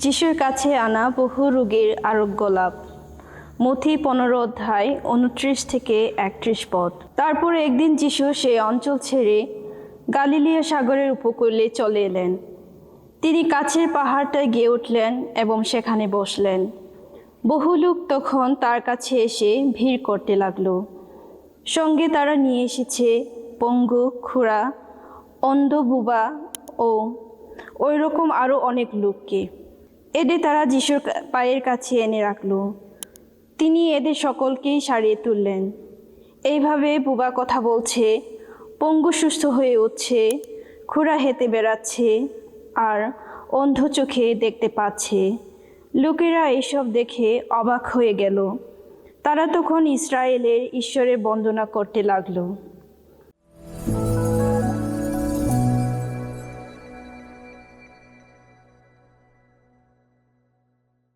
যিশুর কাছে আনা বহু রোগীর আরোগ্য লাভ। মথি পনেরো অধ্যায় উনত্রিশ থেকে একত্রিশ পদ। তারপর একদিন যিশু সেই অঞ্চল ছেড়ে গালিলিয়া সাগরের উপকূলে চলে এলেন। তিনি কাছের পাহাড়টায় গিয়ে উঠলেন এবং সেখানে বসলেন। বহু লোক তখন তার কাছে এসে ভিড় করতে লাগল। সঙ্গে তারা নিয়ে এসেছে পঙ্গু, খুড়া, অন্ধ বুবা ও ওই রকম আরও অনেক লোককে। এদের তারা যিশুর পায়ের কাছে এনে রাখল। তিনি এদের সকলকেই সারিয়ে তুললেন। এইভাবে বুবা কথা বলছে, পঙ্গু সুস্থ হয়ে উঠছে, খুঁড়া হেঁটে বেড়াচ্ছে আর অন্ধ চোখে দেখতে পাচ্ছে। লোকেরা এসব দেখে অবাক হয়ে গেল। তারা তখন ইসরায়েলের ঈশ্বরের বন্দনা করতে লাগল।